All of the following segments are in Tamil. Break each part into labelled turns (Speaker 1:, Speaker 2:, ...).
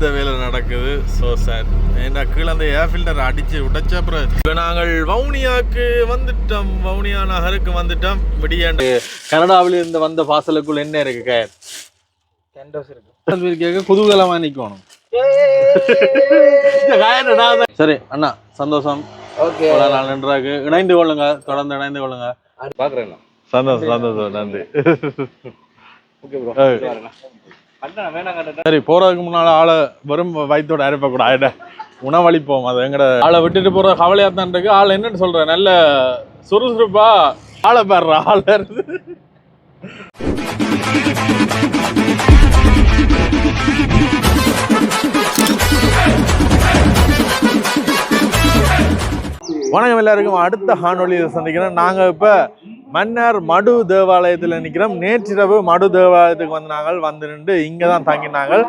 Speaker 1: திருத்த வேலை நடக்குது ஸோ சார் ஏன்னா கீழே அந்த ஏர் ஃபில்டர் அடிச்சு உடைச்ச அப்புறம் இப்போ நாங்கள் வவுனியாவுக்கு வந்துட்டோம் வவுனியா நகருக்கு வந்துட்டோம் விடியாண்டு கனடாவில இருந்து வந்த பாசலுக்குள்ள என்ன இருக்கு குதூகலமா நிக்கணும் சரி அண்ணா சந்தோஷம் நன்றாக இணைந்து கொள்ளுங்க தொடர்ந்து இணைந்து கொள்ளுங்க
Speaker 2: பாக்குறேன்
Speaker 1: சந்தோஷம் சந்தோஷம் நன்றி சரி போறதுக்கு முன்னால ஆளை வரும் வயிற்றோட அரைப்ப கூடாது உணவளிப்போம். அது எங்கட ஆளை விட்டுட்டு போற கவலையா தான் இருக்கு. ஆள் என்னன்னு சொல்ற நல்ல சுறுசுறுப்பா ஆளை பாடுற ஆள இருந்து. வணக்கம் எல்லாருக்கும். அடுத்த காணொலியில் சந்திக்கிறோம் நாங்கள் இப்போ மன்னர் மடு தேவாலயத்தில் நிற்கிறோம் நேற்றிரவு மடு தேவாலயத்துக்கு வந்து நாங்கள் வந்து நின்று இங்கே தான் தங்கினாங்கள்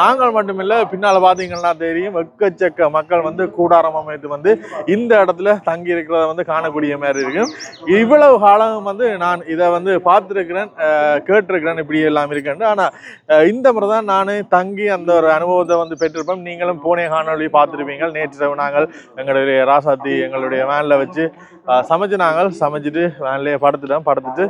Speaker 1: நாங்கள் மட்டுமில்லை பின்னால் பார்த்தீங்கன்னா தெரியும் எக்கச்சக்க மக்கள் வந்து கூடாரம் அமைத்து வந்து இந்த இடத்துல தங்கி இருக்கிறத வந்து காணக்கூடிய மாதிரி இருக்கும். இவ்வளவு காலம் வந்து நான் இதை வந்து பார்த்துருக்கிறேன் கேட்டிருக்கிறேன் இப்படி எல்லாம் இருக்குன்னு ஆனால் இந்த முறை தான் நான் தங்கி அந்த ஒரு அனுபவத்தை வந்து பெற்றிருப்பேன். நீங்களும் போனே காணொலி பார்த்துருப்பீங்க. நேற்றிரவு நாங்கள் எங்களுடைய ராசாத்தி எங்களுடைய வேனில் வச்சு சமைச்சு நாங்கள் சமைச்சிட்டு வேன்லேயே படுத்துட்டோம். படுத்துட்டு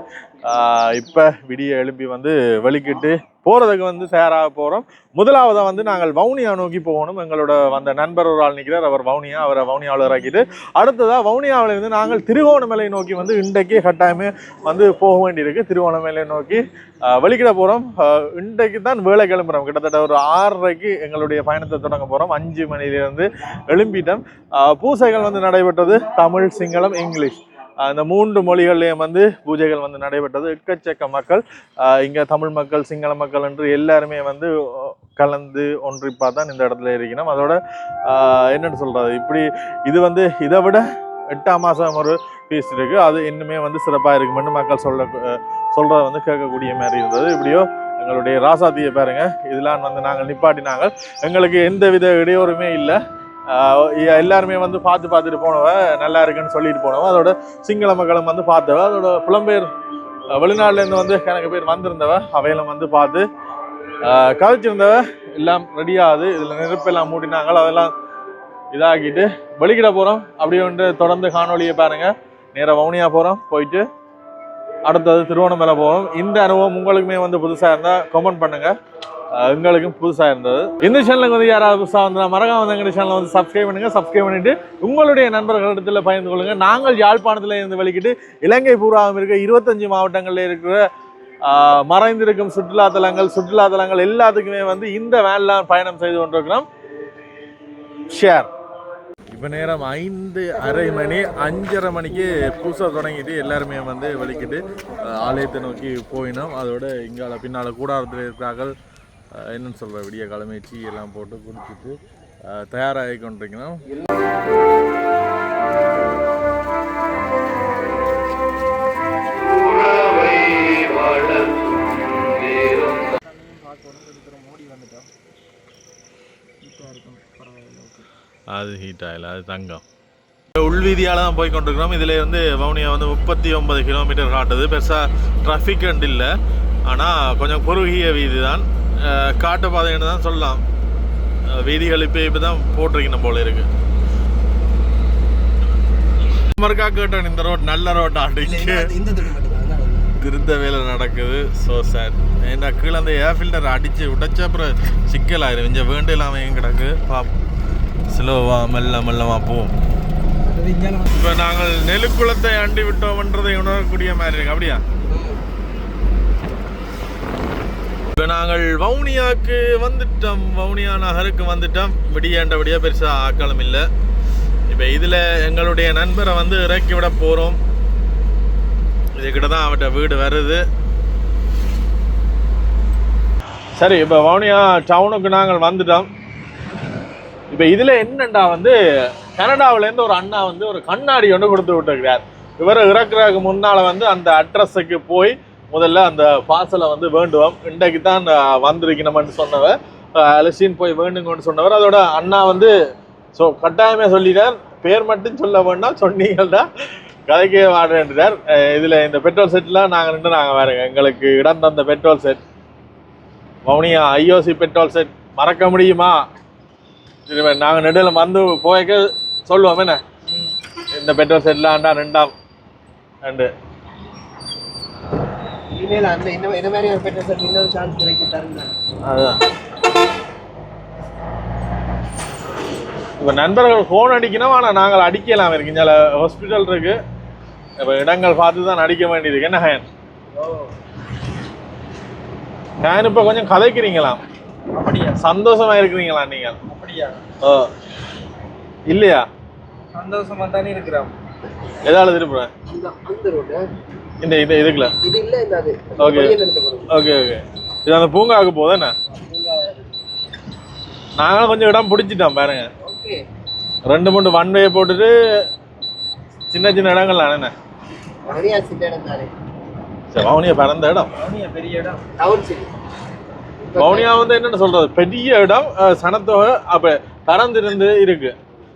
Speaker 1: இப்போ விடிய எழுப்பி வந்து வெளிக்கிட்டு போகிறதுக்கு வந்து தயாராக போகிறோம் முதலாவதாக வந்து நாங்கள் வவுனியா நோக்கி போகணும். எங்களோட வந்த நண்பர் ஒரு ஆள் நிற்கிறார் அவர் வவுனியா அவரை வவுனியாவில் இறக்கிட்டு அடுத்ததாக வவுனியாவிலேருந்து நாங்கள் திருகோணமலை நோக்கி வந்து இன்றைக்கே கட்டாயமே வந்து போக வேண்டியிருக்கு. திருகோணமலை நோக்கி வெளிக்கிட போகிறோம் இன்றைக்கு தான் வேலை கிளம்புறோம். கிட்டத்தட்ட ஒரு ஆறரைக்கு எங்களுடைய பயணத்தை தொடங்க போகிறோம் அஞ்சு மணிலேருந்து எழும்பிட்டோம். பூசைகள் வந்து நடைபெற்றது தமிழ் சிங்களம் இங்கிலீஷ். அந்த மூன்று மொழிகள்லையும் வந்து பூஜைகள் வந்து நடைபெற்றது. எக்கச்சக்க மக்கள் இங்கே தமிழ் மக்கள் சிங்கள மக்கள் என்று எல்லாருமே வந்து கலந்து ஒன்றிப்பா தான் இந்த இடத்துல இருக்கணும் அதோட என்னென்னு சொல்கிறது இப்படி இது வந்து இதை விட எட்டாம் மாதம் ஒரு ஃபீஸ் இருக்குது அது இன்னுமே வந்து சிறப்பாக இருக்குமென்னு மக்கள் சொல்ல சொல்கிறத வந்து கேட்கக்கூடிய மாதிரி இருந்தது. இப்படியோ எங்களுடைய ராசாத்தியை பாருங்க. இதெல்லாம் வந்து நாங்கள் நிப்பாட்டினாங்க. எங்களுக்கு எந்த வித இடையூறுமே இல்லை. எல்லாருமே வந்து பார்த்து பார்த்துட்டு போனவ நல்லா இருக்குன்னு சொல்லிட்டு போனவ அதோட சிங்கள மக்களும் வந்து பார்த்தவ அதோட புலம்பெயர் வெளிநாடுலேருந்து வந்து கணக்கு பேர் வந்திருந்தவ அவையெல்லாம் வந்து பார்த்து கதைச்சிருந்தவ எல்லாம் ரெடியாகுது இதில் நெருப்பெல்லாம் மூடினாங்க அதெல்லாம் இதாக்கிட்டு வெளிக்கிட போகிறோம் அப்படியே வந்து தொடர்ந்து காணொலியை பாருங்கள் நேராக வவுனியா போகிறோம் போயிட்டு அடுத்தது திருவண்ணாமலை போகிறோம் இந்த அனுபவம் உங்களுக்குமே வந்து புதுசாக இருந்தால் கமெண்ட் பண்ணுங்கள் எங்களுக்கும் புதுசா இருந்தது. இந்த சேனலுக்கு வந்து யாராவது புதுசா வந்தா மறக்காம வந்து எங்க சேனலை வந்து சப்ஸ்கிரைப் பண்ணுங்க. சப்ஸ்கிரைப் பண்ணிட்டு உங்களுடைய நண்பர்களிடத்துல பகிர்ந்து கொள்ளுங்க. நாங்கள் யாழ்ப்பாணத்துல இருந்து வெளிக்கிட்டு இலங்கை பூராவும் இருக்க இருபத்தஞ்சு மாவட்டங்கள்ல இருக்கிற மறைந்திருக்கும் சுற்றுலா தலங்கள் சுற்றுலா தலங்கள் எல்லாத்துக்குமே வந்து இந்த வேன்ல பயணம் செய்து கொண்டிருக்கிறோம். ஷேர் இப்போ நேரம் ஐந்து அரை மணி அஞ்சரை மணிக்கு பூசை தொடங்கிட்டு எல்லாருமே வந்து வலிக்கிட்டு ஆலயத்தை நோக்கி போயினோம். அதோட இங்கால பின்னால் கூடாரத்தில் இருக்கிறார்கள். என்னன்னு சொல்கிற விடிய கிழமை டீ எல்லாம் போட்டு குடிச்சிட்டு தயாராகி
Speaker 2: கொண்டிருக்கணும் ஹீட்டாக
Speaker 1: அது ஹீட் ஆகல அது தங்கம். உள்வீதியால் தான் போய் கொண்டிருக்கிறோம். இதில் வந்து வவுனியா வந்து முப்பத்தி ஒன்பது கிலோமீட்டர் காட்டுது. பெருசாக ட்ராஃபிக் அண்ட் இல்லை. ஆனால் கொஞ்சம் குறுகிய வீதி தான் காட்டு பாதைன்னு தான் சொல்லலாம். வீதிகள் இப்போ இப்போ தான் போட்டிருக்கணும் போல இருக்கு. மறுக்கா கேட்டேன் இந்த ரோட் நல்ல ரோட் ஆண்டிக்கு திருத்த வேலை நடக்குது. ஸோ சார் ஏன்னா கீழே அந்த ஏர் ஃபில்டர் அடித்து உடைச்ச அப்புறம் சிக்கலாயிரும். இங்கே வேண்டு இல்லாமல் கிடக்கு? பாப்போம். ஸ்லோவா மெல்ல மெல்லமா போவோம். இப்போ நாங்கள் நெலுக்குளத்தை அண்டி விட்டோம்ன்றதை உணரக்கூடிய மாதிரி இருக்கு. அப்படியா? இப்போ நாங்கள் வவுனியாவுக்கு வந்துட்டோம். வவுனியா நகருக்கு வந்துட்டோம். விடியாண்டபடியாக பெருசாக ஆக்களம் இல்லை. இப்போ இதில் எங்களுடைய நண்பரை வந்து இறக்கி விட போகிறோம் இதுக்கிட்ட தான் அவட்ட வீடு வருது. சரி இப்போ வவுனியா டவுனுக்கு நாங்கள் வந்துட்டோம். இப்போ இதில் என்னண்டா வந்து கனடாவிலேருந்து ஒரு அண்ணா வந்து ஒரு கண்ணாடி ஒன்று கொடுத்து விட்டுருக்கிறார். இவரை இறக்குறதுக்கு முன்னால் வந்து அந்த அட்ரஸுக்கு போய் முதல்ல அந்த பார்சலை வந்து வேண்டுவோம். இன்றைக்கு தான் வந்திருக்கணும்னு சொன்னவர் அலசின் போய் வேண்டுங்கன்னு சொன்னவர். அதோட அண்ணா வந்து ஸோ கட்டாயமே சொல்லிட்டார். பேர் மட்டும் சொல்ல வேண்டாம் சொன்னீங்கள்டா. கதைக்கே வாடுறார் இதில் இந்த பெட்ரோல் செட்லாம் நாங்கள் நின்று நாங்கள் வேறுங்க எங்களுக்கு இடம் தந்த petrol shed Vavuniya IOC petrol shed மறக்க முடியுமா? திரும்ப நாங்க நெடுல வந்து போய்க்க சொல்லுவோம் என்ன? இந்த பெட்ரோல் செட்லாண்டா ரெண்டாம். ரெண்டு.
Speaker 2: இனிமேல் அந்த இந்த இந்த மாதிரி ஒரு பெட்ரோல் செட் இன்னொரு சான்ஸ் கிடைக்கும் தருங்க.
Speaker 1: அதுதான் இப்போ நண்பர்கள் ஃபோன் அடிக்கணும் ஆனால் நாங்கள் அடிக்கலாம். இருக்கு இங்கே ஹாஸ்பிட்டல் இருக்கு. இப்போ இடங்கள் பார்த்து தான் அடிக்க வேண்டியது என்ன ஹேன்
Speaker 2: ஓ
Speaker 1: ஹேன் இப்போ கொஞ்சம் கதைக்கிறீங்களாம்
Speaker 2: அப்படியா?
Speaker 1: சந்தோஷமா இருக்கிறீங்களா நீங்கள்
Speaker 2: அப்படியா?
Speaker 1: ஓ இல்லையா?
Speaker 2: சந்தோஷமா தானே இருக்கிறோம்.
Speaker 1: எதால திருப்புறேன்?
Speaker 2: அந்த அந்த ரோடு
Speaker 1: இந்த இது இதுக்குல?
Speaker 2: இது இல்ல இந்த அது.
Speaker 1: Okay. ஓகே ஓகே இது அந்த பூங்காவுக்கு போதும் என்ன? நாங்களும் கொஞ்சம் இடம் பிடிச்சிட்டோம் பாருங்க.
Speaker 2: ஓகே.
Speaker 1: ரெண்டு மூணு ஒன் வே போட்டுட்டு சின்ன சின்ன இடங்கள்ல என்ன சரி வவுனியா பிறந்த இடம்.
Speaker 2: மணியா பெரிய இடம். டவுன் சிட்டி
Speaker 1: வவுனியா வந்து என்னன்னு சொல்றது? பெரிய இடம் சனத்தொகை அப்ப பறந்திருந்து இருக்கு.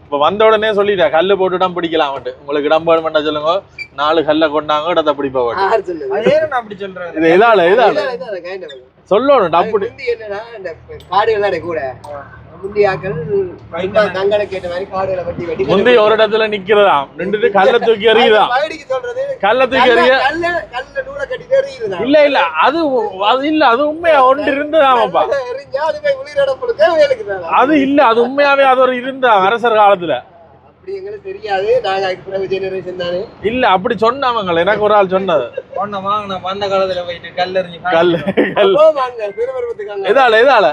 Speaker 1: இப்ப வந்த உடனே சொல்லிட்டேன் கல்லு போட்டு இடம் பிடிக்கலாம் வந்துட்டு உங்களுக்கு இடம் வேணுமெண்டா சொல்லுங்க. நாலு கல்லை கொண்டாங்க இடத்த பிடிப்பா வேணும் இது இதால இதால. சொல்லணும்
Speaker 2: இந்த காடுகள் கூட. முந்தி ஆக்கள் சும்மா தங்களை கேட்ட மாதிரி காடுகளை வெட்டி வெட்டி
Speaker 1: முந்தி ஒரு இடத்துல நிக்கிறதாம். நின்றுட்டு கல்லை தூக்கி
Speaker 2: சொல்றது
Speaker 1: கல்லை தூக்கி எறிய
Speaker 2: கல்ல கல்ல நூலை கட்டி எறியுதுதான்
Speaker 1: இல்ல இல்ல. அது அது இல்ல அது உண்மையா? ஒன்று இருந்ததாமப்பா
Speaker 2: அது
Speaker 1: இல்ல அது உண்மையாவே அது ஒரு இருந்தா அரசர் காலத்துல. இல்ல அப்படி சொன்னாங்க எனக்கு ஒரு ஆள் சொன்னது.
Speaker 3: ஒன்ன வாங்கின அந்த காலத்துல போயிட்டு கல்லறிஞ்சு
Speaker 1: கல் கல் இதால ஆ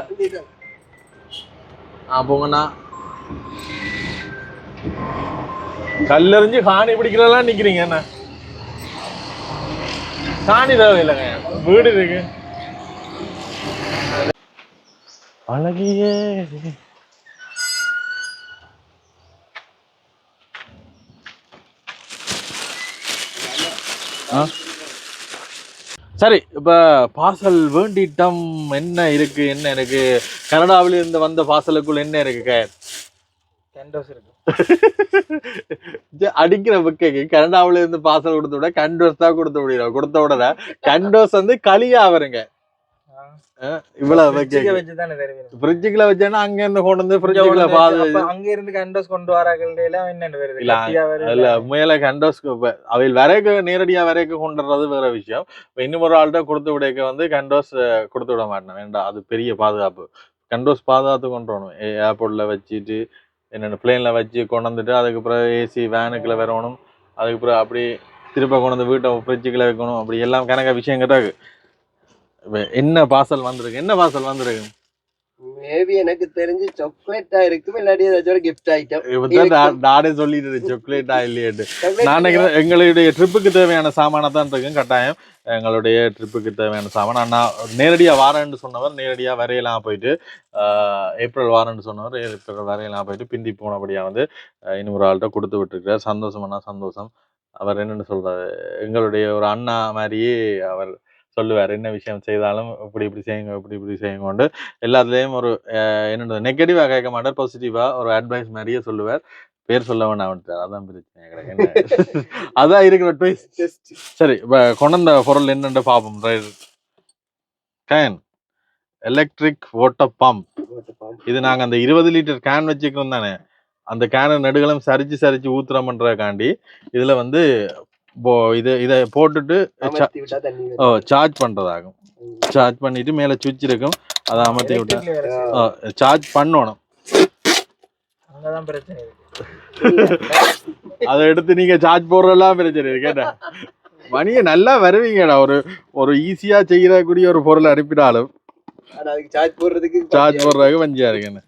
Speaker 1: போங்கண்ணா கல்லெறிஞ்சு காணி பிடிக்கலாம் நிக்கிறீங்க என்ன? சாணி தேவை இல்லைங்க வீடு இருக்கு. அழகியே. ஆ? சரி இப்ப பார்சல் வேண்டிட்டம் என்ன இருக்கு என்ன இருக்கு? கனடாவில இருந்து வந்த பார்சலுக்குள்ள என்ன இருக்கு கயர்
Speaker 3: கெண்டோஸ் இருக்கு.
Speaker 1: அடிக்கிற புக்கைக்கு கனடாவில இருந்து பார்சல் கொடுத்த விட கண்டோஸ் தான் கொடுத்த முடியும். கொடுத்த உடனே கண்டோஸ் வந்து களியா வருங்க. இவ்வளவு
Speaker 3: வச்சு
Speaker 1: ஃப்ரிட்ஜுக்குள்ள வச்சேன்னா அங்க இருந்து கொண்டு வந்து ஃப்ரிட்ஜுக்குள்ள பாது
Speaker 3: அங்க இருந்து கண்டோஸ் கொண்டு வரார்கள் எல்லாம் என்னென்ன வருது?
Speaker 1: இல்ல, உண்மையில கண்டோஸ் அவையில் வரைக்க நேரடியா வரைக்க கொண்டுறது வேற விஷயம். இன்னும் ஒரு ஆள்கிட்ட கொடுத்து விடைக்க வந்து கண்டோஸ் கொடுத்து விட மாட்டேன். வேண்டாம் அது பெரிய பாதுகாப்பு. கண்டோஸ் பாதுகாத்து கொண்டு வரணும். ஏர்போர்ட்ல வச்சுட்டு என்னென்ன பிளேன்ல வச்சு கொண்டு வந்துட்டு அதுக்கப்புறம் ஏசி வேனுக்குள்ள வரணும். அதுக்கப்புறம் அப்படி திரும்ப கொண்டு வந்து வீட்டை ஃப்ரிட்ஜுக்குள்ள வைக்கணும். அப்படி எல்லாம் கணக்க விஷயம் இப்ப என்ன பார்சல் வந்திருக்கு? என்ன பார்சல் வந்திருக்கு?
Speaker 2: மேபி எனக்கு தெரிஞ்சு சாக்லேட்டா இருக்கும் இல்லாட்டி ஏதாச்சும் ஒரு கிஃப்ட் ஐட்டம்
Speaker 1: நா- நானே சொல்லிட்டு சாக்லேட்டா இல்லையேட்டு நான் நினைக்கிறேன் எங்களுடைய ட்ரிப்புக்கு தேவையான சாமானை தான் இருக்கும் கட்டாயம். எங்களுடைய ட்ரிப்புக்கு தேவையான சாமான். அண்ணா நேரடியாக வாரேன்னு சொன்னவர் நேரடியாக வரையலாம் போயிட்டு ஏப்ரல் வாரேன்னு சொன்னவர் ஏப்ரல் வரையலாம் போயிட்டு பிந்தி போனபடியாக வந்து இன்னொரு ஆள்கிட்ட கொடுத்து விட்டுருக்கார் சந்தோஷம்னா சந்தோஷம். அவர் என்னென்னு சொல்றாரு? எங்களுடைய ஒரு அண்ணா மாதிரியே அவர் சொல்லுவார். என்ன விஷயம் செய்தாலும் இப்படி இப்படி செய்யுங்க இப்படி இப்படி செய்யுங்கோண்டு எல்லாத்துலேயும் ஒரு என்னென்ன நெகட்டிவாக கேட்க மாட்டார் பாசிட்டிவாக ஒரு அட்வைஸ் மாதிரியே சொல்லுவார். பேர் சொல்ல வேண்டாம் அதான் பிரச்சனை அதான் இருக்கிற ட்விஸ்ட் சரி இப்போ கொண்ட பொருள் என்னென்று பார்ப்போம் கேன் எலக்ட்ரிக் வாட்டர் பம்ப் இது நாங்கள் அந்த இருபது லிட்டர் கேன் வச்சுக்கிறோம் தானே. அந்த கேனை நடுகளும் சரிச்சு சரிச்சு ஊத்துறோம்ன்றக்காண்டி இதில் வந்து இது இதை போட்டுட்டு
Speaker 2: அமர்த்தி விட்டா தண்ணி
Speaker 1: ஓ. சார்ஜ் பண்ணுறதாகும் சார்ஜ் பண்ணிட்டு மேலே சுவிட்ச் இருக்கும் அதை அமர்த்தி விட்டா. சார்ஜ் பண்ணணும். அதை எடுத்து நீங்க சார்ஜ் போடுறதெல்லாம் பிரச்சனை இருக்கு கேட்டா. மணியை நல்லா வருவீங்கடா. ஒரு ஒரு ஈஸியா செய்யக்கூடிய ஒரு பொருள் அனுப்பினாலும்.
Speaker 2: சார்ஜ் போடுறதுக்கு
Speaker 1: சார்ஜ் போடுறதுக்கு வஞ்சியா இருக்குன்னு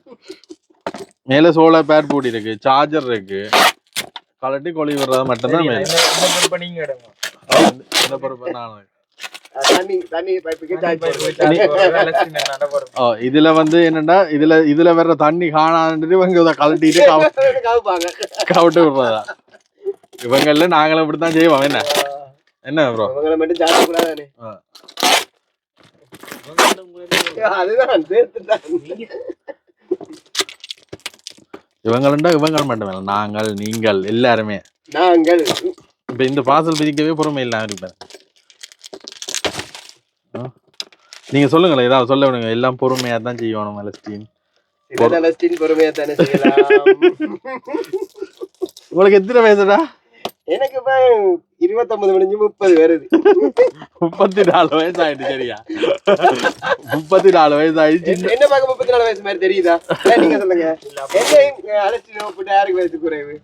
Speaker 1: மேல சோலார் பேட் போடி இருக்கு சார்ஜர் இருக்கு. கலட்டி கொழி விடுறது மட்டும்தான் இதுல வந்து என்னன்னா இதுல இதுல வர்ற தண்ணி காணான்ட்டு இவங்க இதை கலட்டிட்டு கவிட்டு விடுறதா? இவங்கள நாங்களும் இப்படித்தான் செய்வோம். என்ன? என்ன ப்ரோ
Speaker 2: மட்டும் கூடாதானே. அதுதான்
Speaker 1: இவங்களுண்டா இவங்க மட்டும் நாங்கள் நீங்கள் எல்லாருமே.
Speaker 2: நாங்கள்.
Speaker 1: இப்ப இந்த பார்சல் பிரிக்கவே பொறுமை இல்லாம இருப்பேன் ஆ? நீங்க சொல்லுங்களேன் ஏதாவது சொல்ல விடுங்க. எல்லாம் பொறுமையா தான் செய்யணும் அலஸ்டீன்
Speaker 2: சிவதலஸ்டின் பொறுமையா தானே செய்யலாம்.
Speaker 1: உங்களுக்கு எத்தனை வயசுடா?
Speaker 2: எனக்கு இப்ப இருபத்தொன்பது முடிஞ்சு முப்பது வருது.
Speaker 1: முப்பத்தி நாலு வயசு ஆயிடுச்சு சரியா? முப்பத்தி நாலு வயசு ஆயிடுச்சு.
Speaker 2: என்ன- பார்க்க முப்பத்தி நாலு வயசு மாதிரி தெரியுதா? நீங்க சொல்லுங்க. என்ன அலஸ்டின் போட்டு யாருக்கு வயசு குறைவு?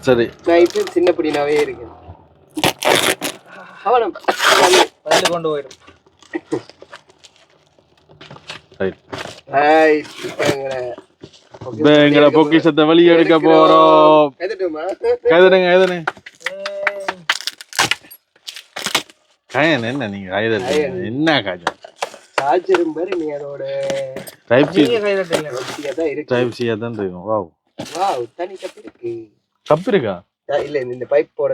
Speaker 1: சரி.
Speaker 2: இப்ப சின்ன பிடினாவே இருக்கேன். அவனம்
Speaker 3: வந்து கொண்டு போயிடும்.
Speaker 1: எங்களை பொக்கிஷத்தை வெளியே எடுக்க போறோம்.
Speaker 2: எதுட்டுமா
Speaker 1: கைதடுங்க கயன் என்ன நீங்க கைதடுங்க என்ன காஜம்
Speaker 2: சார்ஜரும் பாரு நீ அதோட
Speaker 1: டைப் சி
Speaker 3: நீங்க கைதட்டல
Speaker 2: ஒட்டியா தான் இருக்கு.
Speaker 1: டைப் சியா தான் இருக்கும் வாவ்
Speaker 2: வாவ் தனி கப் இருக்கு.
Speaker 1: கப் இருக்கா
Speaker 2: ஆ, இல்ல இந்த பைப் போட.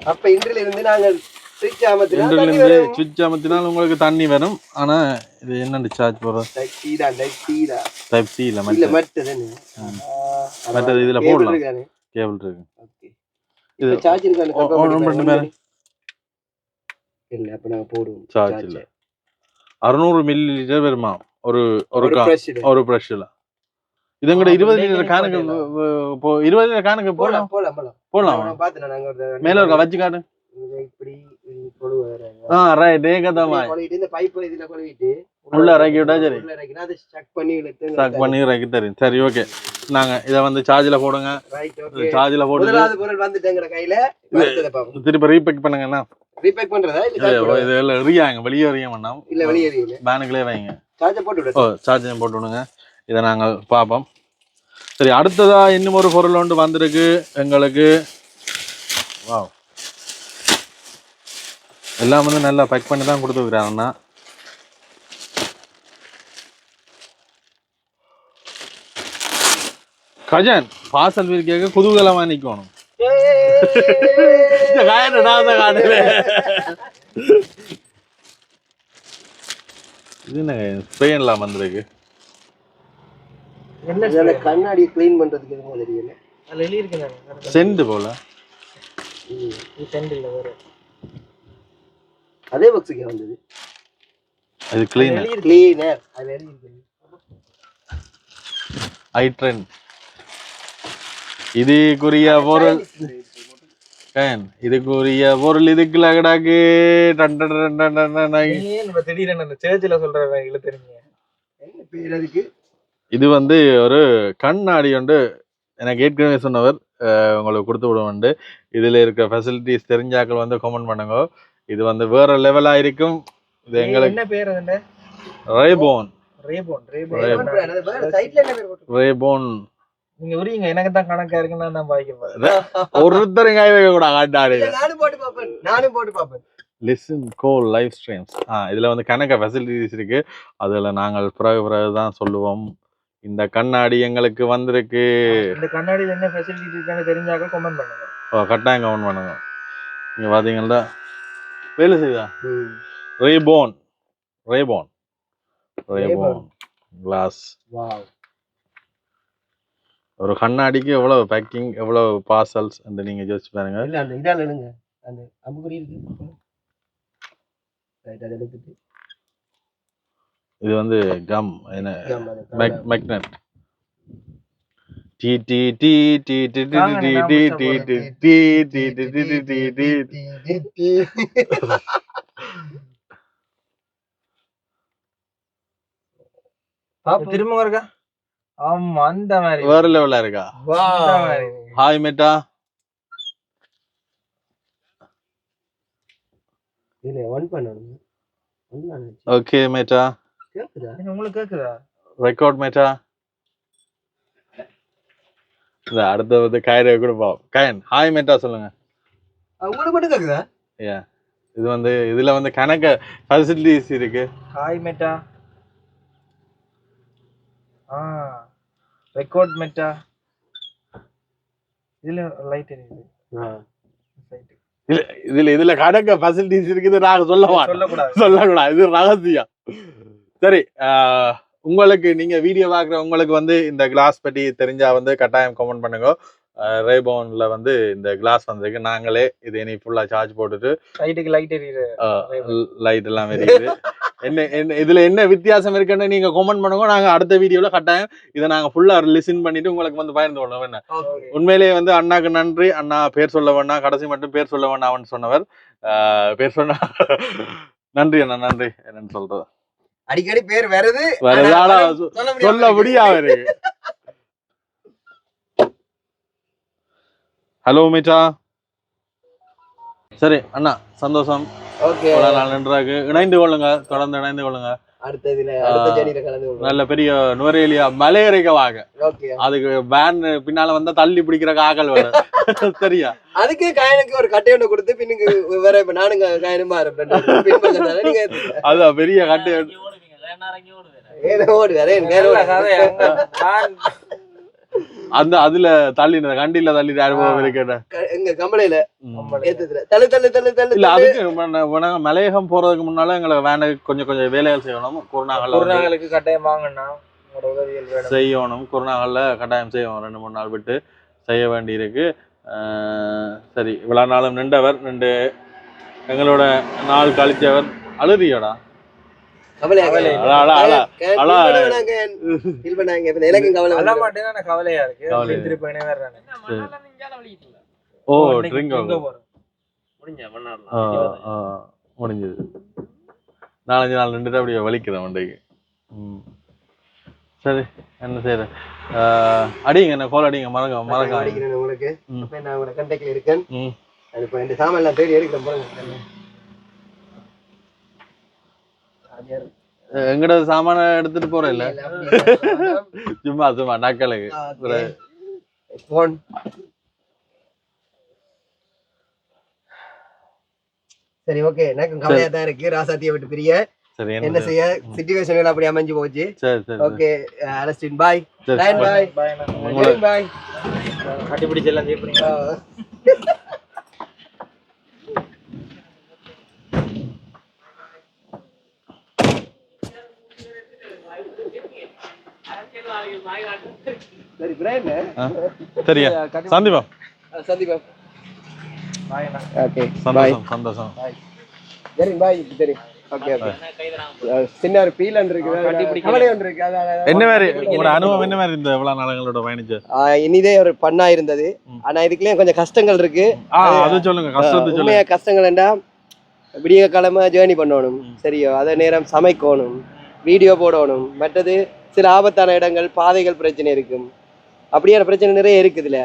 Speaker 2: அப்ப இன்றில இருந்து நாங்கள் சுவிட்ச் அமர்த்தினா.
Speaker 1: சுவிட்ச் அமர்த்தினால் உங்களுக்கு தண்ணி வரும். ஆனா இது என்னண்டு சார்ஜ் போடுறது?
Speaker 2: தான், தான்.
Speaker 1: டைப் சி இல்ல மற்ற மற்றது. இதுல போடலாம். கேபிள் இருக்கு. இது
Speaker 2: இல்லை அப்போ நாங்கள் போடுவோம். சார்ஜ்
Speaker 1: இல்லை அறுநூறு மில்லி லிட்டர் வருமா ஒரு ஒரு
Speaker 2: ஒரு
Speaker 1: ப்ரஷ்ல இது
Speaker 3: கூட
Speaker 1: இருபது லிட்டர் கேனுக்கு இருபது லிட்டர் கேனுக்கு
Speaker 2: போலாம் போலாம் போலாம் போலாம்
Speaker 1: மேல ஒரு வச்சு காட்டு.
Speaker 2: இப்படி
Speaker 1: ஆ ரைட் ஏகதமா
Speaker 2: இந்த பைப் இதுல கொழுவிட்டு
Speaker 1: உள்ள இறக்கி விட்டா சரி.
Speaker 2: ஸ்டக் பண்ணி
Speaker 1: இறக்கி தரேன். சரி ஓகே நாங்க இதை வந்து சார்ஜ்ல போடுங்க. சார்ஜ்ல போட்டு திருப்பி ரீபேக் பண்ணுங்கன்னா
Speaker 2: ரீபேக் பண்றதா? இல்ல
Speaker 1: இது எல்லாம் எறியாங்க வெளியே எறிய வேண்டாம்
Speaker 2: இல்ல வெளியே எறியல
Speaker 1: பேனுக்குள்ளே வைங்க.
Speaker 2: சார்ஜர் போட்டு விடு.
Speaker 1: ஓ சார்ஜர் போட்டு விடுங்க. இதை நாங்கள் பார்ப்போம். சரி அடுத்ததா இன்னும் ஒரு பொருள் ஒன்று வந்திருக்கு எங்களுக்கு. வாவ் எல்லாம் வந்து நல்லா பேக் பண்ணி தான் கொடுத்துருக்குறாங்கண்ணா கஜன் பாசல் வீர்க்கேக்க குதூகலமா நிக்கணும். இது என்ன ஸ்பெயின்லாம் வந்திருக்கு
Speaker 3: என்ன
Speaker 2: இதுல கண்ணாடி க்ளீன் பண்றதுக்கு எதுவும் தெரியல.
Speaker 3: அதுல எழுதி இருக்கு.
Speaker 1: செண்டு போல
Speaker 3: சென்ட் இல்ல வேற.
Speaker 2: அதே பாக்ஸுக்கு வந்தது.
Speaker 1: அது கிளீன்
Speaker 2: கிளீனர் அது எழுதி இருக்கு
Speaker 1: ஐ ட்ரெண்ட். இதுக்குரிய பொருள் இதுக்குரிய பொருள் இதுக்குல கிடாக்கு. இது வந்து ஒரு கண்ணாடி உண்டு. எனக்கு ஏற்கனவே சொன்னவர் உங்களுக்கு கொடுத்து விடுவோண்டு இதில் இருக்கிற ஃபெசிலிட்டிஸ் தெரிஞ்சாக்கள் வந்து கமெண்ட் பண்ணுங்க. இது வந்து வேற லெவலாக இருக்கும். இது எங்களுக்கு
Speaker 3: என்ன பேர்
Speaker 1: ரேபோன்
Speaker 3: ரேபோன் ரேபோன்
Speaker 1: ரேபோன்
Speaker 3: நீங்க உரியுங்க எனக்கு தான் கணக்கா இருக்குன்னு நான் பாய்க்கிறேன்
Speaker 1: ஒருத்தரும் கை வைக்க கூட காட்டாடு
Speaker 2: நானும் போட்டு பாப்பேன் நானும் போட்டு பாப்பேன்
Speaker 1: லிசன் கோல் லைவ் ஸ்ட்ரீம்ஸ் ஆ இதில் வந்து கணக்க ஃபெசிலிட்டிஸ் இருக்கு. அதில் நாங்கள் பிறகு பிறகு தான் சொல்லுவோம். இந்த கண்ணாடி எங்களுக்கு வந்திருக்கு.
Speaker 3: இந்த கண்ணாடியில என்ன ஃபெசிலிட்டி இருக்கான்னு தெரிஞ்சாக்க கமெண்ட் பண்ணுங்க.
Speaker 1: ஓ கட்டாயம் கவுண்ட் பண்ணுங்க. இங்கே பார்த்தீங்கன்னா வேலை செய்யுதா? ரேபோன் ரேபோன் ரேபோன் கிளாஸ்
Speaker 2: வாவ்
Speaker 1: ஒரு கண்ணாடிக்கு எவ்வளவு பேக்கிங் எவ்வளவு பார்சல்ஸ் அந்த நீங்க யோசிச்சு பாருங்க
Speaker 2: இல்ல அந்த இதால எழுங்க அந்த அம்புக்குறி இருக்கு எடுத்துட்டு
Speaker 1: இது வந்து கம் என்ன
Speaker 2: ஆமா, அதை
Speaker 1: மேக் மேக்னெட் டி டி டி டி டி டி டி டி டி டி டி டி டி டி டி டி டி
Speaker 2: பாப்போம்.
Speaker 3: திரும்ப இருக்கா ஆமா அந்த மாதிரி.
Speaker 1: வேற லெவலா இருக்கா? ஹாய் மெட்டா
Speaker 2: இல்ல ஒன் பண்ணணும்
Speaker 1: ஓகே மெட்டா
Speaker 2: கேக்குதா?
Speaker 3: உங்களுக்கு கேக்குதா?
Speaker 1: ரெக்கார்ட் மெட்டா இந்த அடுத்த வந்து காயரை கூட பாவம் கயன் ஹாய் மெட்டா சொல்லுங்க.
Speaker 2: உங்களுக்கு மட்டும் கேக்குதா?
Speaker 1: இது வந்து இதுல வந்து கணக்க ஃபெசிலிட்டிஸ் இருக்கு.
Speaker 3: ஹாய் மெட்டா ஆ. ரெக்கார்ட் மெட்டா இதுல லைட் எரியுது.
Speaker 1: இதுல இதுல கணக்க ஃபெசிலிட்டிஸ் இருக்குது நாங்க சொல்ல மாட்டோம்.
Speaker 3: சொல்லக்கூடாது.
Speaker 1: இது ரகசியம். சரி உங்களுக்கு நீங்க வீடியோ பார்க்குற உங்களுக்கு வந்து இந்த கிளாஸ் பற்றி தெரிஞ்சா வந்து கட்டாயம் கமெண்ட் பண்ணுங்க. ரேபோன்ல வந்து இந்த கிளாஸ் வந்திருக்கு. நாங்களே இது இனி ஃபுல்லா சார்ஜ் போட்டுட்டு
Speaker 3: லைட்டுக்கு லைட் எரியுது
Speaker 1: லைட் எல்லாம் எரியுது. என்ன என்ன இதுல என்ன வித்தியாசம் இருக்குன்னு நீங்க கமெண்ட் பண்ணுங்க. நாங்க அடுத்த வீடியோல கட்டாயம் இதை நாங்க ஃபுல்லா லிசன் பண்ணிட்டு உங்களுக்கு வந்து பகிர்ந்து கொள்ளுவோம் என்ன? உண்மையிலேயே வந்து அண்ணாக்கு நன்றி. அண்ணா பேர் சொல்ல வேணாம் கடைசி மட்டும் பேர் சொல்ல வேணாம்னு சொன்னவர். பேர் சொன்ன நன்றி அண்ணா நன்றி. என்னன்னு சொல்றது?
Speaker 2: அடிக்கடி பேர் வருது. சொல்ல
Speaker 1: இருக்கு ஹலோ மீட்டா சரி அண்ணா சந்தோஷம்.
Speaker 2: ஓகே.
Speaker 1: நாள் நன்றாக இணைந்து கொள்ளுங்க. தொடர்ந்து இணைந்து கொள்ளுங்க. நல்ல பெரிய நுரையலியா மலையறைக்க வாங்க.
Speaker 2: ஓகே.
Speaker 1: அதுக்கு பேன் பின்னால வந்தா தள்ளி பிடிக்கிற காக்கல் வேணும் சரியா?
Speaker 2: அதுக்கு காயனுக்கு ஒரு கட்டை ஒண்ணு கொடுத்து பின்னுக்கு வேற இப்ப நானும் காயனுமா இருப்பேன்.
Speaker 1: அதான் பெரிய கட்டு
Speaker 2: ஏதோ ஓடு வேற
Speaker 1: அந்த அதுல தள்ளினது கண்டில தள்ளி அனுபவம் இருக்கேன்
Speaker 2: க- எங்க கம்பளையில.
Speaker 1: ம்.
Speaker 2: ஏத்தத்துல தள்ளு தள்ளு தள்ளு தள்ளு
Speaker 1: இல்ல
Speaker 2: தள்ளு.
Speaker 1: அதுக்கு ம- ம- மலையகம் போறதுக்கு முன்னால எங்களை வேனுக்கு கொஞ்சம் கொஞ்சம் வேலைகள் செய்யணும். குருநாகல்ல வந்து
Speaker 3: குருநாங்களுக்கு கட்டாயம் வேணும்.
Speaker 1: செய்யணும். குருநாகல்ல கட்டாயம் செய்வோம் ரெண்டு மூணு நாள் விட்டு செய்ய வேண்டியிருக்கு. சரி. இவ்வளவு நாளும் நின்றவர். நின்று எங்களோட நாள் கழிச்சவர் அழுதியோடா.
Speaker 2: கவலையா
Speaker 3: இருக்கு?
Speaker 1: ஓ ட்ரிங்க். முடிஞ்சது. நாலஞ்சு நாள் நின்றுட்டு அப்படியே வலிக்கிறேன் வண்டிக்கு ம். சரி என்ன செய்யற அடிங்க என்ன கோல் அடிங்க மறக்க மறக்க
Speaker 2: அடிக்கிறேன் உங்களுக்கு. நான் உங்களோட contact ல இருக்கேன். இப்ப இந்த சாமான் எல்லாம் தேடி எடுக்கிறேன் பாருங்க.
Speaker 1: எங்கட சாமான எடுத்துட்டு போற இல்ல. சும்மா சும்மா நக்கலுக்கு.
Speaker 2: Phone. சரி ஓகே. எனக்கும் கவலையா தான் இருக்கு. ராசாத்தியை விட்டு பிரிய.
Speaker 1: சரி
Speaker 2: என்ன செய்ய? சிச்சுவேஷன் அப்படி அமைஞ்சு போச்சு.
Speaker 1: சரி சரி
Speaker 2: ஓகே. அலஸ்டின் பாய்.
Speaker 3: பாய்.
Speaker 1: உங்களை-
Speaker 2: பாய்
Speaker 3: கட்டிப்பிடிச்சு எல்லாம் செய்யப்படுங்க
Speaker 2: சரி பிரைன்
Speaker 1: ஆ, சரியா சந்திப்பா
Speaker 2: சந்தீபா
Speaker 3: பாய் அண்ணா.
Speaker 2: ஓகே பாய்
Speaker 1: சந்தோஷம் சந்தோஷம்.
Speaker 2: சரி பாய் சரி ஓகே சின்ன ஒரு இருக்கு இருக்கு.
Speaker 1: என்ன மாதிரி உங்களோட அனுபவம் என்ன மாதிரி இந்த இவ்வளவு நாளங்களோட பயணிச்சு?
Speaker 2: ஆ, இனிதே ஒரு பண்ணா இருந்தது. ஆனா இதுக்குலயும் கொஞ்சம் கஷ்டங்கள் இருக்கு
Speaker 1: அது சொல்லுங்க கஷ்டத்தை சொல்லுங்க.
Speaker 2: உண்மையா கஷ்டங்கள் என்ன விடிய கிழமை ஜேர்னி பண்ணணும் சரியோ? அதே நேரம் சமைக்கணும். வீடியோ போடணும். மற்றது சில ஆபத்தான இடங்கள் பாதைகள் பிரச்சனை இருக்கும். அப்படியான பிரச்சனை நிறைய இருக்குதுல.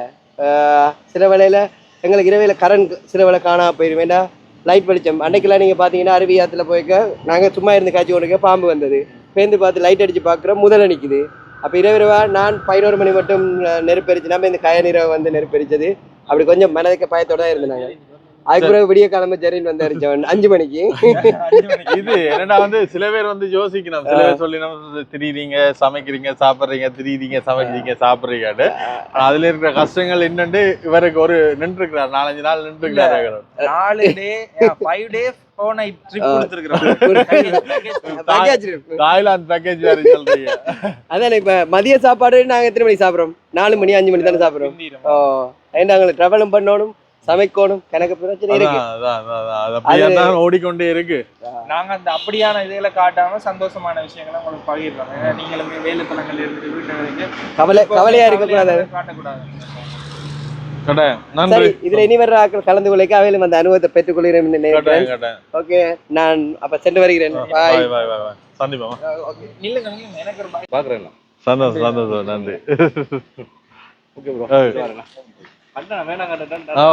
Speaker 2: சில வேளையில எங்களுக்கு இரவையில் கரண்ட் சில வேலை காணாமல் போயிடும் ஏன்னா லைட் வெளிச்சம். அன்னைக்கெல்லாம் நீங்கள் பார்த்தீங்கன்னா அருவி ஆற்றுல போய்க்க நாங்கள் சும்மா இருந்து காய்ச்சி கொண்டு பாம்பு வந்தது. பேருந்து பார்த்து லைட் அடித்து பார்க்குறோம் முதல்ல நிற்குது அப்போ இரவிரவா நான் பதினோரு மணி மட்டும் அஹ், நெருப்பெரிச்சு நம்ம இந்த கயநிறவை வந்து நெருப்பெரிச்சது. அப்படி கொஞ்சம் மனதுக்கு பயத்தோடு தான் இருந்தாங்க அதுக்கு பிறகு விடிய காலமே ஜெரின் வந்து அடிச்சவன் அஞ்சு மணிக்கு.
Speaker 1: இது என்னடா வந்து சில பேர் வந்து யோசிக்கணும். சில பேர் சொல்லி திரியுறீங்க சமைக்கிறீங்க சாப்பிடுறீங்க திரியுறீங்க சமைக்கிறீங்க சாப்பிடுறீங்க அதுல இருக்கிற கஷ்டங்கள் என்னண்டு இவருக்கு ஒரு நின்றுக்கிறார் நாலஞ்சு நாள் நின்றுக்கிறாரு
Speaker 3: நாலு day five day four night trip
Speaker 2: trip.
Speaker 1: Thailand package வேற சொல்றீங்க.
Speaker 2: அதான் இப்ப மதிய சாப்பாடு நாங்க எத்தனை மணிக்கு சாப்பிடுறோம்? நாலு மணி அஞ்சு மணி தானே சாப்பிடுறோம்? ஏன்னா நாங்களுக்கு ட்ராவலும் பண்ணணும்? சமைக்கணும் கணக்கு பிரச்சனை இருக்கு.
Speaker 1: ஓடிக்கொண்டே இருக்கு.
Speaker 3: நாங்க அந்த அப்படியான இதுகளை காட்டாம சந்தோஷமான விஷயங்களை உங்களுக்கு பகிர்றோம். நீங்களுமே வேலை தலங்கள் இருந்து வீட்டை வரீங்க
Speaker 2: கவலை கவலையா இருக்க கூடாது
Speaker 3: காட்டக்கூடாது.
Speaker 2: இதுல இனி கலந்து கொள்ளைக்கு அவையிலும் அந்த அனுபவத்தை பெற்றுக்கொள்கிறேன் நினைக்கிறேன். ஓகே நான் அப்ப சென்று வருகிறேன். பாய்
Speaker 3: நில்லுங்க எனக்கு ஒரு.
Speaker 2: பாக்குறேன்
Speaker 1: சந்தோஷம் சந்தோஷம். நன்றி.
Speaker 2: ஓகே ப்ரோ
Speaker 1: ஏய். ஆ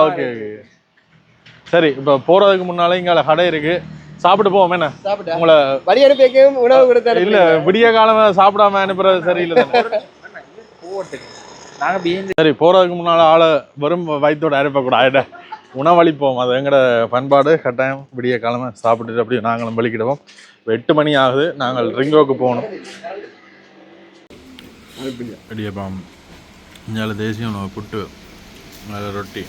Speaker 1: ஓகே ஓகே. சரி இப்போ போறதுக்கு முன்னால இங்க கடை இருக்கு. சாப்பிட்டு போவோம் என்ன?
Speaker 2: சாப்பிட்டா?
Speaker 1: உங்களை
Speaker 2: வழி அனுப்பி உணவு கொடுத்தாரு
Speaker 1: இல்ல விடிய காலமா சாப்பிடாம அனுப்புறது சரியில்லை சரி போறதுக்கு முன்னால ஆளை வெறும் வயிற்றோட அனுப்பக்கூடாது உணவளிப்போம். அது எங்கட பண்பாடு? கட்டாயம் விடிய காலமா சாப்பிட்டுட்டு அப்படியே நாங்களும் வலிக்கிடுவோம் எட்டு மணி ஆகுது. நாங்கள் ரிங்கோக்கு போகணும். இடியப்பம் இங்கே தேசிய உணவு புட்டு. நல்ல ரொட்டி.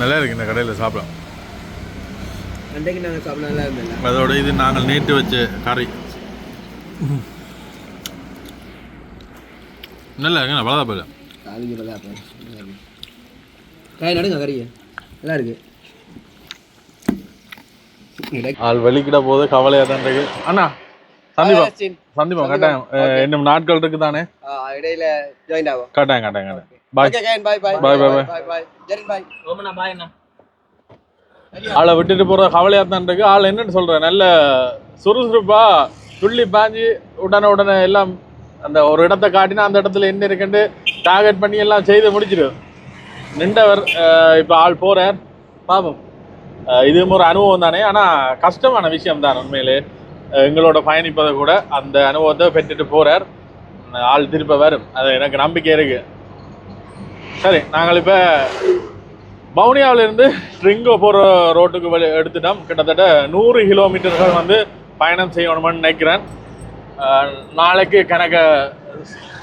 Speaker 1: நல்லா இருக்கு இந்த கடையில் சாப்பிட
Speaker 2: அன்றைக்கு நாங்க சாப்பிட நல்லா இருந்தேன்
Speaker 1: அதோட இது நாங்கள் நேற்று வச்ச கறி. நல்லா இருக்குங்க பலதா போயில
Speaker 2: காய் நடுங்க கறிய. நல்லா இருக்கு.
Speaker 1: ஆள் வெளிக்கிட போது கவலையா தான் இருக்கு. அண்ணா சந்திப்போம் சந்திப்போம் கட்டாயம். இன்னும் நாட்கள் இருக்கு தானே
Speaker 2: இடையில ஜாயின் ஆகும்
Speaker 1: கட்டாயம் கட்டாயம் கட்டாயம். Bye
Speaker 2: okay can bye bye
Speaker 1: Bye, bye, bye.
Speaker 2: Bye bye Jerin bye
Speaker 3: ஓமண்ணா bye அண்ணா.
Speaker 1: ஆளை விட்டுட்டு போற கவலையா தான் இருக்கு. ஆள் என்னன்னு சொல்ற நல்ல சுறுசுறுப்பா துள்ளி பாஞ்சு உடனே உடனே எல்லாம் அந்த ஒரு இடத்தை காட்டினா அந்த இடத்துல என்ன இருக்குன்னு டார்கெட் பண்ணி எல்லாம் செய்து முடிச்சிடும் நின்றவர் இப்ப ஆள் போறார். பாப்போம். இதுவும் ஒரு அனுபவம் தானே. ஆனா கஷ்டமான விஷயம் தான் உண்மையிலே. எங்களோட பயணிப்பதை கூட அந்த அனுபவத்தை பெற்றுட்டு போறார். ஆள் திருப்ப வரும் அது எனக்கு நம்பிக்கை இருக்கு. சரி நாங்கள் இப்ப வவுனியாவில இருந்து ட்ரிங்கோ போகிற ரோட்டுக்கு வெளி எடுத்துட்டோம். கிட்டத்தட்ட நூறு கிலோமீட்டர்கள் வந்து பயணம் செய்யணும்னு நினைக்கிறேன். நாளைக்கு கணக்க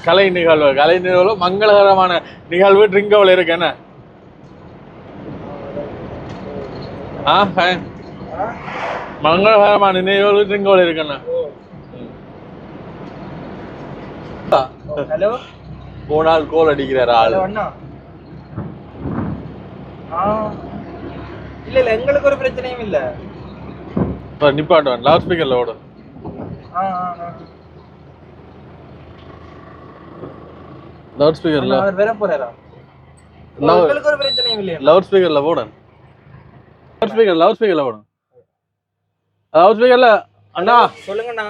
Speaker 1: கலை நிகழ்வு கலை நிகழ்வு மங்களகரமான நிகழ்வு ட்ரிங்கோவில் இருக்கு. என்ன? ஆ. மங்களகரமான நிகழ்வு ட்ரிங்கோவில் இருக்குண்ணா
Speaker 3: ஹலோ?
Speaker 1: போனால் கோல் அடிக்கிறார் ஆள்.
Speaker 3: இல்ல இல்ல எங்களுக்கு ஒரு பிரச்சனையும் இல்ல.
Speaker 1: நிப்பாட்டுவேன் லவுட் ஸ்பீக்கரில் ஓடும்
Speaker 3: ஆ ஆ, ஆ.
Speaker 1: லவுட் ஸ்பீக்கரில்
Speaker 3: அவர் வர போறாரா? உங்களுக்கு ஒரு பிரச்சனையும் இல்லையா.
Speaker 1: லவுட் ஸ்பீக்கரில் போடன் லவுட் ஸ்பீக்கர் லவுட் ஸ்பீக்கரில் போடும் லவுட் ஸ்பீக்கரில் அண்ணா.
Speaker 3: சொல்லுங்கண்ணா.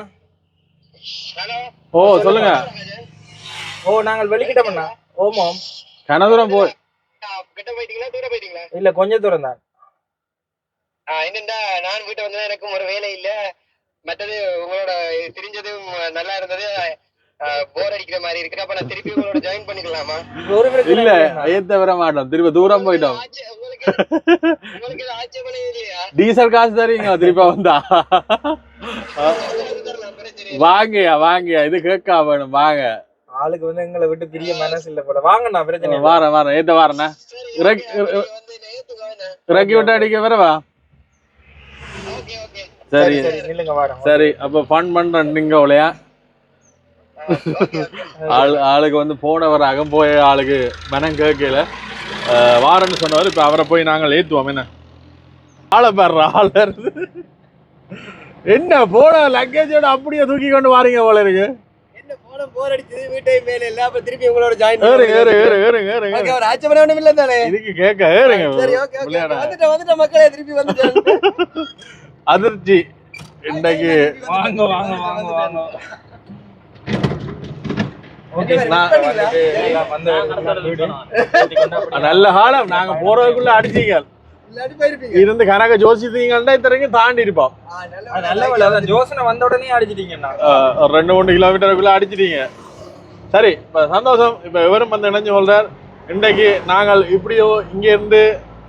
Speaker 1: ஓ சொல்லுங்க.
Speaker 3: ஓ நாங்கள் வெளிக்கிட்டோம்ண்ணா ஓமோம்
Speaker 1: கனதூரம் போய்
Speaker 2: கிட்ட போயிட்டீங்களா? தூரம் போயிட்டீங்களா?
Speaker 3: இல்ல கொஞ்ச தூரம் தான்
Speaker 2: என்னண்டா நான் வீட்டை வந்தா எனக்கும் ஒரு வேலை இல்ல. மற்றது உங்களோட தெரிஞ்சதும் நல்லா இருந்தது. போர் அடிக்கிற மாதிரி இருக்கு அப்ப நான் திருப்பி உங்களோட ஜாயின் பண்ணிக்கலாமா?
Speaker 1: இல்ல. ஏத்த வர மாட்டோம். திரும்ப தூரம் போயிட்டோம். டீசல் காசு தரீங்க திருப்ப வந்தா. வாங்கயா வாங்கயா இது கேட்கா வேணும். வாங்க.
Speaker 3: ஆளுக்கு வந்து எங்களை விட்டு பிரிய மனசு இல்ல போல. வாங்கண்ணா பிரச்சனை.
Speaker 1: வாரேன் வாரேன். ஏத்த வாரேண்ணா இறக்கி- விட்டு அடிக்க வரவா. சரி.
Speaker 3: சரி நில்லுங்க வாரம்
Speaker 1: சரி அப்ப ஃபன் பண்றேன் நீங்க அவளையா ஆளு ஆளுக்கு வந்து போனவராக போய் ஆளுக்கு மனம் கேட்கல. வாரன்னு சொன்னவர் இப்ப அவரை போய் நாங்கள் ஏத்துவோம் என்ன? ஆளை பாடுற ஆள் என்ன போன லக்கேஜோட அப்படியே தூக்கி கொண்டு வாரீங்க போல இருக்கு.
Speaker 2: போர் அடிச்சது வீட்டை மேல இல்ல அப்ப திருப்பி உங்களோட ஜாயின்
Speaker 1: ஏறுங்க ஏறு ஏறு ஏறுங்க ஏறுங்க.
Speaker 2: ஓகே ஒரு ஆட்சேபனை ஒண்ணும் இல்ல தானே?
Speaker 1: இதுக்கு கேட்க ஏறுங்க
Speaker 2: சரி ஓகே ஓகே
Speaker 1: விளையாட.
Speaker 2: வந்துட்ட வந்துட்ட மக்களே திருப்பி வந்துட்டேன்
Speaker 1: அதிர்ச்சி. இன்னைக்கு
Speaker 3: வாங்க வாங்க வாங்க வாங்க.
Speaker 1: நல்ல காலம். நாங்க போறதுக்குள்ள அடிச்சீங்க. இருந்து கணக்க ஜோசித்தீங்கன்னா இத்தனைக்கு தாண்டி இருப்போம்
Speaker 2: ஆ, நல்ல
Speaker 3: ஜோசனை வந்த உடனே
Speaker 1: ஒரு ரெண்டு மூணு கிலோமீட்டருக்குள்ள அடிச்சிட்டீங்க. சரி இப்ப சந்தோஷம். இப்ப இவரும் வந்து இணைஞ்சு கொள்றார். இன்றைக்கு நாங்கள் இப்படியோ இங்க இருந்து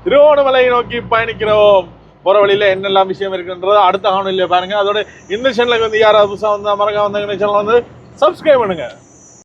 Speaker 1: திருவோணமலையை நோக்கி பயணிக்கிறோம். போற வழியில என்னெல்லாம் விஷயம் இருக்குன்றது அடுத்த காணொலியில பாருங்க. அதோட இந்த சேனலுக்கு வந்து யாராவது புதுசா வந்து மறக்காம வந்தாங்க சேனல் வந்து சப்ஸ்கிரைப் பண்ணுங்க.